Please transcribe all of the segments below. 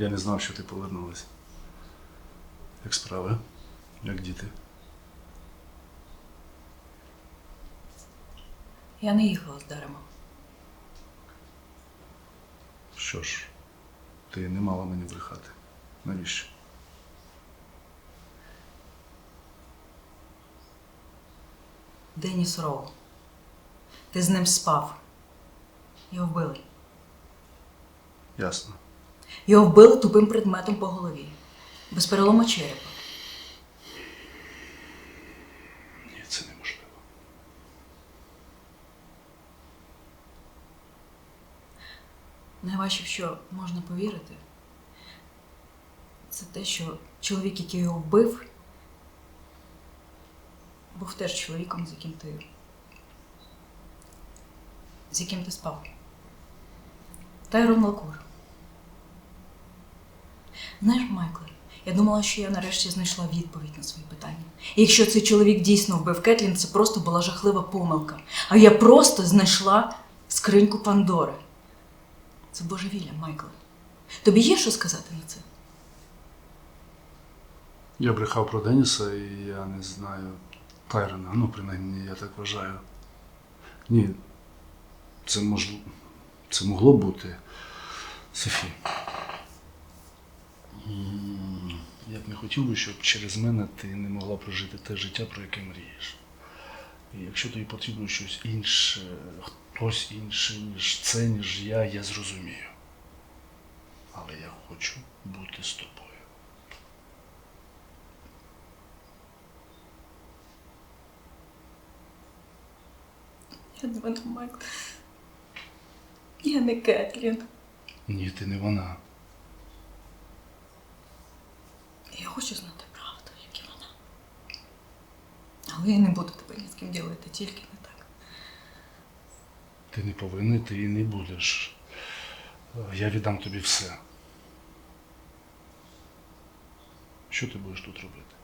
Я не знав, що ти повернулася. Як справи? Як діти? Я не їхала з Даремом. Що ж, ти не мала мені брехати. Навіщо? Деніс Роу. Ти з ним спав. Його вбили. Ясно. Його вбили тупим предметом по голові. Без перелому черепа. Ні, це неможливо. Найважче, що можна повірити, це те, що чоловік, який його вбив, був теж чоловіком, з яким ти. з яким ти спав. Тайрон Лакур. Знаєш, Майкле, я думала, що я нарешті знайшла відповідь на свої питання. І якщо цей чоловік дійсно вбив Кетлін, це просто була жахлива помилка. А я просто знайшла скриньку Пандори. Це божевілля, Майкле. Тобі є що сказати на це? Я брехав про Деніса, і я не знаю Тайрона. Ну, принаймні, я так вважаю. Ні. Це мож... Це могло бути. Софі. М, Я б не хотів би, щоб через мене ти не могла прожити те життя, про яке мрієш. І якщо тобі потрібно щось інше, хтось інший, ніж це, ніж я, я зрозумію. Але я хочу бути з тобою. Я дзвоню Майкл. Я не Кетлін. Ні, ти не вона. Я хочу знати правду, як і вона. Але я не буду тебе ні з ким ділити, тільки не так. Ти не повинен, ти і не будеш. Я віддам тобі все. Що ти будеш тут робити?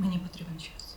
Мені потрібен час.